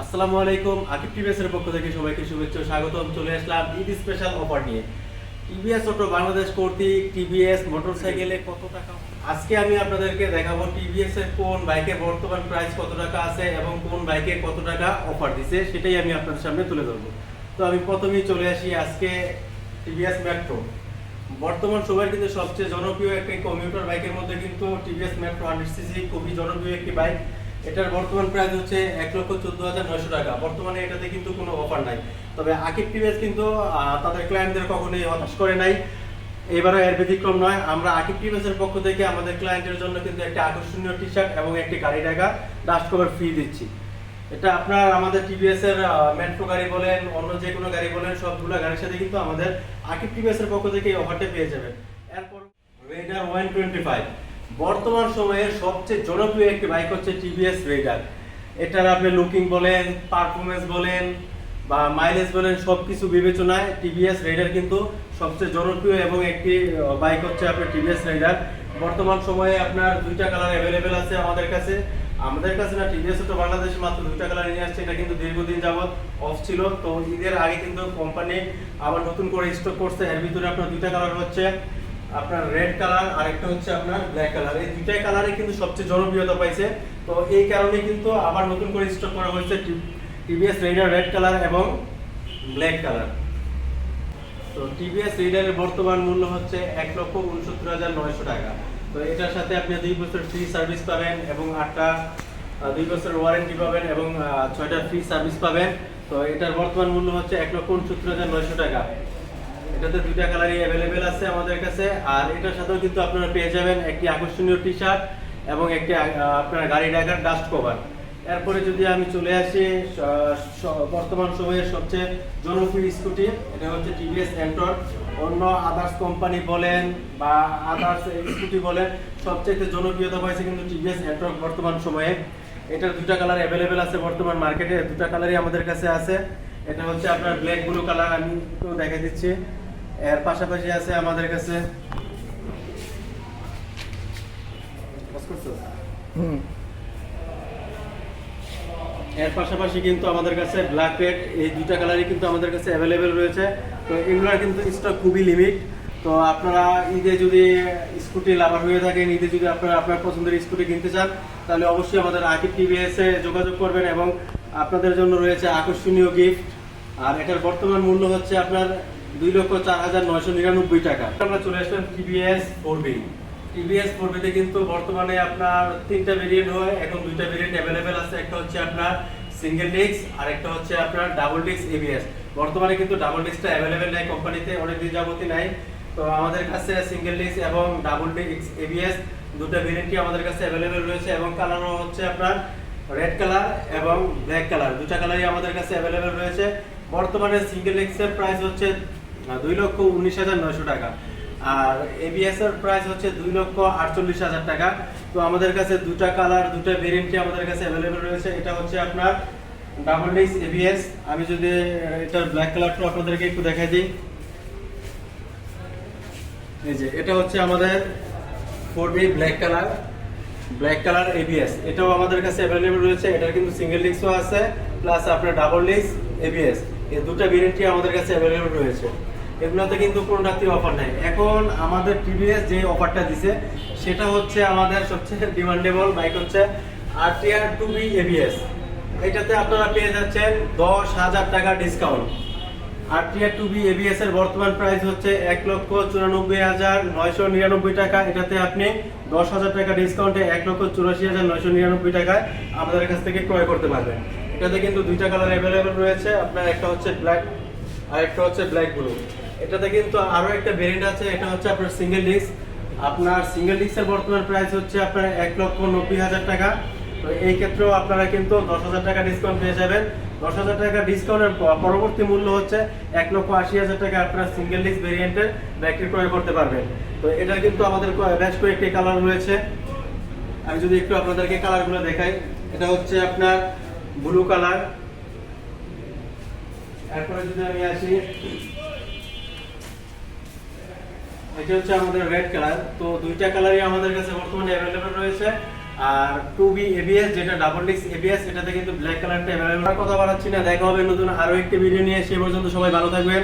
আসসালামু আলাইকুম, আকিব টিভিএস পক্ষ থেকে সবাইকে শুভেচ্ছা স্বাগতম। চলে আসলাম ঈদ স্পেশাল অফার নিয়ে। টিভিএস অটো বাংলাদেশ কর্তৃক টিভিএস কত টাকা? আজকে আমি আপনাদেরকে দেখাবো টিভিএস এর কোন বাইকের বর্তমান প্রাইস কত টাকা আছে এবং কোন বাইকে কত টাকা অফার দিছে, সেটাই আমি আপনাদের সামনে তুলে ধরবো। তো আমি প্রথমেই চলে আসি আজকে টিভিএস মেট্রো বর্তমান সময়ের কিন্তু সবচেয়ে জনপ্রিয় একটি কমিউটার বাইকের মধ্যে কিন্তু টিভিএস মেট্রো হান্ড্রেড সিসি খুবই জনপ্রিয় একটি বাইক এটার বর্তমান প্রাইস হচ্ছে এক লক্ষ চোদ্দ হাজার নয়শো টাকা। বর্তমানে এটাতে কিন্তু কোনো অফার নাই। তবে আকিব টিভিএস কিন্তু তাদের ক্লায়েন্টদের কখনোই হতাশ করে নাই। এবারও এর ব্যতিক্রম নয়। আমরা আকিব টিভিএস এর পক্ষ থেকে আমাদের ক্লায়েন্টের জন্য কিন্তু একটা আকর্ষণীয় টি শার্ট এবং একটি গাড়ি টাকা ডাস্ট কভার ফ্রি দিচ্ছি। এটা আপনার আমাদের টিভিএস এর মেট্রো গাড়ি বলেন, অন্য যে কোনো গাড়ি বলেন, সবগুলো গাড়ির সাথে কিন্তু আমাদের আকিব টিভিএস এর পক্ষ থেকে এই অফারটা পেয়ে যাবেন। এরপর রেডার ওয়ান টোয়েন্টি ফাইভ বর্তমান সময়ে সবচেয়ে জনপ্রিয় একটি বাইক হচ্ছে টিভিএস রেডার এটার আপনি লুকিং বলেন পারফরমেন্স বলেন বা মাইলেজ বলেন সব কিছু বিবেচনায় টিভিএস রেডার কিন্তু সবচেয়ে জনপ্রিয় এবং একটি বাইক হচ্ছে আপনার টিভিএস রেডার বর্তমান সময়ে আপনার দুইটা কালার অ্যাভেলেবেল আছে আমাদের কাছে। আমাদের কাছে না টিভিএস তো বাংলাদেশে মাত্র দুইটা কালার নিয়ে আসছে, এটা কিন্তু দীর্ঘদিন যাবত অফ ছিল। তো ঈদের আগে কিন্তু কোম্পানি আবার নতুন করে স্টক করছে, এর ভিতরে আপনার দুইটা কালার হচ্ছে আপনার রেড কালার আর একটা হচ্ছে আপনার ব্ল্যাক কালার এই দুইটাই কালারে কিন্তু সবচেয়ে জনপ্রিয়তা পাইছে। তো এই কারণে কিন্তু আবার নতুন করে স্টক করা হয়েছে টিভিএস রেডার রেড কালার এবং ব্ল্যাক কালার তো টিভিএস রিডারের বর্তমান মূল্য হচ্ছে এক লক্ষ উনসত্তর হাজার নয়শো টাকা। তো এটার সাথে আপনি দুই বছর ফ্রি সার্ভিস পাবেন এবং আটটা দুই বছর ওয়ারেন্টি পাবেন এবং ছয়টা ফ্রি সার্ভিস পাবেন। তো এটার বর্তমান মূল্য হচ্ছে এক লক্ষ উনসত্তর হাজার নয়শো টাকা। এটাতে দুইটা কালারই অ্যাভেলেবেল আছে আমাদের কাছে। আর এটার সাথেও কিন্তু আপনারা পেয়ে যাবেন একটি আকর্ষণীয় টি শার্ট এবং একটি আপনার গাড়ি ডাকার ডাস্ট কভার এরপরে যদি আমি চলে আসি বর্তমান সময়ের সবচেয়ে জনপ্রিয় স্কুটি এটা হচ্ছে টিভিএস এন্টর অন্য আদার্স কোম্পানি বলেন বা আদার্স স্কুটি বলেন সবচেয়ে জনপ্রিয়তা পাইছে কিন্তু টিভিএস এন্টর বর্তমান সময়ে। এটার দুটা কালার অ্যাভেলেবেল আছে বর্তমান মার্কেটে দুটা কালারই আমাদের কাছে আছে। এটা হচ্ছে আপনার ব্ল্যাক ব্লু কালার আমি একটু দেখে দিচ্ছি। এর পাশাপাশি আছে আমাদের কাছে এর পাশাপাশি কিন্তু আমাদের কাছে ব্ল্যাক রেড এই দুটা কালারই কিন্তু আমাদের কাছে অ্যাভেলেবেল রয়েছে। তো এগুলোর কিন্তু স্টক খুবই লিমিট তো আপনারা ঈদে যদি স্কুটি লাভার হয়ে থাকেন ঈদে যদি আপনারা আপনার পছন্দের স্কুটি কিনতে চান তাহলে অবশ্যই আমাদের আকিব টিভিএস এ যোগাযোগ করবেন এবং আপনাদের জন্য রয়েছে আকর্ষণীয় গিফট আর এটার বর্তমান মূল্য হচ্ছে আপনার দুই লক্ষ চার হাজার নয়শো নিরানব্বই টাকা। আমরা চলে আসলাম টিভিএস ফোর বি টিভিএস ফোরবিতে কিন্তু বর্তমানে আপনার তিনটা ভেরিয়েন্ট হয়, এখন দুইটা ভেরিয়েন্ট অ্যাভেলেবেল আছে। একটা হচ্ছে আপনার সিঙ্গেল ডিস্ক আর একটা হচ্ছে আপনার ডাবল ডিস্ক এবিএস বর্তমানে কিন্তু ডাবল ডিস্কটা অ্যাভেলেবেল নাই কোম্পানিতে অনেক দিন যাবতই নাই। তো আমাদের কাছে সিঙ্গেল ডিস্ক এবং ডাবল ডিস্ক এবিএস দুটো ভেরিয়েন্টই আমাদের কাছে অ্যাভেলেবেল রয়েছে এবং কালারও হচ্ছে আপনার রেড কালার এবং ব্ল্যাক কালার দুটা কালারই আমাদের কাছে অ্যাভেলেবেল রয়েছে। বর্তমানে সিঙ্গেল ডিস্কের প্রাইস হচ্ছে দুই লক্ষ উনিশ হাজার নয়শো টাকা। আর এবিএস এর প্রাইস হচ্ছে দুই লক্ষ আটচল্লিশ হাজার টাকা। তো আমাদের কাছে দুটা কালার দুটা ভেরিয়েন্টই আমাদের কাছে অ্যাভেলেবেল রয়েছে। এটা হচ্ছে আপনার ডাবল ডিস্ক এবিএস আমি যদি এটার ব্ল্যাক কালারটা আপনাদেরকে একটু দেখাই দিই। এই যে, এটা হচ্ছে আমাদের four B black colour black colour ABS এটাও আমাদের কাছে অ্যাভেলেবেল রয়েছে। এটার কিন্তু সিঙ্গেল ডিস্কও আছে প্লাস আপনার ডাবল ডিস্ক এবিএস এই দুটো ভেরিয়েন্টই আমাদের কাছে অ্যাভেলেবেল রয়েছে। এগুলোতে কিন্তু কোনো রাত্রি অফার নেই। এখন আমাদের টিভিএস যে অফারটা দিছে, সেটা হচ্ছে আমাদের সবচেয়ে ডিমান্ডেবল বাইক হচ্ছে আরটিআর টু বি এবিএস এটাতে আপনারা পেয়ে যাচ্ছেন দশ হাজার টাকা discount RTR two B ABS এর বর্তমান প্রাইস হচ্ছে এক লক্ষ চুরানব্বই হাজার নয়শো নিরানব্বই টাকা। এটাতে আপনি দশ হাজার টাকা ডিসকাউন্টে এক লক্ষ চুরাশি হাজার নয়শো নিরানব্বই টাকায় আমাদের কাছ থেকে ক্রয় করতে পারবেন। এটাতে কিন্তু দুইটা কালার অ্যাভেলেবেল রয়েছে। আপনার একটা হচ্ছে ব্ল্যাক আর একটা হচ্ছে ব্ল্যাক ব্লু এটাতে কিন্তু আরও একটা ভেরিয়েন্ট আছে, এটা হচ্ছে আপনার সিঙ্গেল ডিস্ক আপনার সিঙ্গেল ডিস্কের বর্তমান প্রাইস হচ্ছে আপনার এক লক্ষ নব্বই হাজার টাকা। তো এই ক্ষেত্রেও আপনারা কিন্তু দশ হাজার টাকা ডিসকাউন্ট পেয়ে যাবেন। দশ হাজার টাকা ডিসকাউন্টের পরবর্তী মূল্য হচ্ছে এক লক্ষ আশি হাজার টাকা আপনার সিঙ্গেল ডিস্ক ভেরিয়েন্টের ব্যাটারি ক্রয় করতে পারবেন। তো এটার কিন্তু আমাদের বেশ কয়েকটি কালার রয়েছে। আমি যদি একটু আপনাদেরকে কালারগুলো দেখাই, এটা হচ্ছে আপনার ব্লু কালার এরপরে যদি আমি আসি এটা হচ্ছে আমাদের রেড কালার তো দুইটা কালারই আমাদের কাছে বর্তমানে অ্যাভেলেবেল রয়েছে। আর টু বি এবিএস যেটা ডাবল ডিস্ক এবিএস এটাতে কিন্তু ব্ল্যাক কালারটা অ্যাভেলেবল কথা বাড়াচ্ছি না, দেখা হবে নতুন আরও একটি ভিডিও নিয়ে। সে পর্যন্ত সবাই ভালো থাকবেন।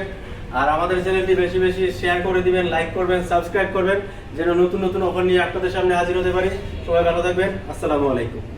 আর আমাদের চ্যানেলটি বেশি বেশি শেয়ার করে দিবেন লাইক করবেন সাবস্ক্রাইব করবেন, যেন নতুন নতুন অফার নিয়ে আপনাদের সামনে হাজির হতে পারি। সবাই ভালো থাকবেন। আসসালামু আলাইকুম।